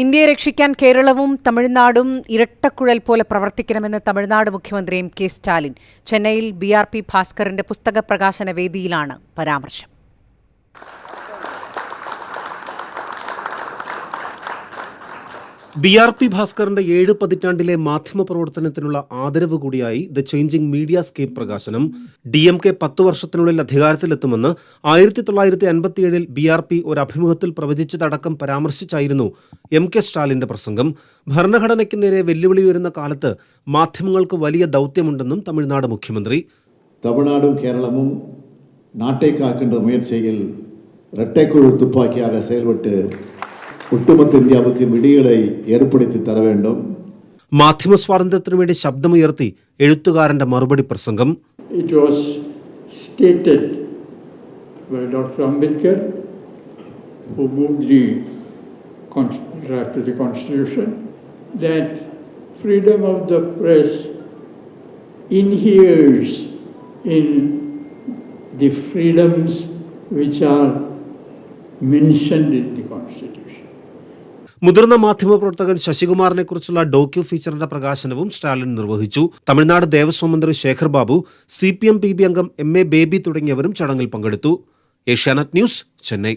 ഇന്ത്യയെ രക്ഷിക്കാൻ കേരളവും തമിഴ്നാടും ഇരട്ടക്കുഴൽ പോലെ പ്രവർത്തിക്കണമെന്ന് തമിഴ്നാട് മുഖ്യമന്ത്രി എം കെ സ്റ്റാലിൻ. ചെന്നൈയിൽ ബി ആർ പി ഭാസ്കറിന്റെ പുസ്തക പ്രകാശന വേദിയിലാണ് പരാമർശം. ബി ആർ പി ഭാസ്കറിന്റെ ഏഴ് പതിറ്റാണ്ടിലെ മാധ്യമ പ്രവർത്തനത്തിനുള്ള ആദരവ് കൂടിയായി ദ ചേഞ്ചിങ് മീഡിയ സ്കേപ്പ് പ്രകാശനം ഡി എം കെ പത്ത് വർഷത്തിനുള്ളിൽ അധികാരത്തിലെത്തുമെന്ന് ആയിരത്തി തൊള്ളായിരത്തി അൻപത്തിയേഴിൽ ബി ആർ പി ഒരു അഭിമുഖത്തിൽ പ്രവചിച്ചതടക്കം പരാമർശിച്ചായിരുന്നു എം കെ സ്റ്റാലിന്റെ പ്രസംഗം ഭരണഘടനയ്ക്ക് നേരെ വെല്ലുവിളി ഉയരുന്ന കാലത്ത് മാധ്യമങ്ങൾക്ക് വലിയ ദൗത്യമുണ്ടെന്നും തമിഴ്നാട് മുഖ്യമന്ത്രി தமிழ்நாடும் கேரளமும் நாட்டை காக்கின்ற முயற்சியில் இரட்டைக்குழு துப்பாக்கியாக செயல்பட்டு ഒട്ടുമൊത്ത ഇന്ത്യയ്ക്ക് മിടികളായി ഏർപ്പെടുത്തി തര വേണ്ടും. മാധ്യമ സ്വാതന്ത്ര്യത്തിനു വേണ്ടി ശബ്ദമുയർത്തി എഴുത്തുകാരന്റെ മറുപടി പ്രസംഗം. It was stated by doctor Ambedkar who constitution that freedom of the press inheres in the freedoms which are mentioned in the constitution മുതിർന്ന മാധ്യമപ്രവർത്തകൻ ശശികുമാറിനെ കുറിച്ചുള്ള ഡോക്യു ഫീച്ചറിന്റെ പ്രകാശനവും സ്റ്റാലിൻ നിർവഹിച്ചു. തമിഴ്നാട് ദേവസ്വം മന്ത്രി Sekar Babu C P M P B അംഗം M A Baby തുടങ്ങിയവരും ചടങ്ങിൽ പങ്കെടുത്തു. ഏഷ്യാനെറ്റ് ന്യൂസ് ചെന്നൈ.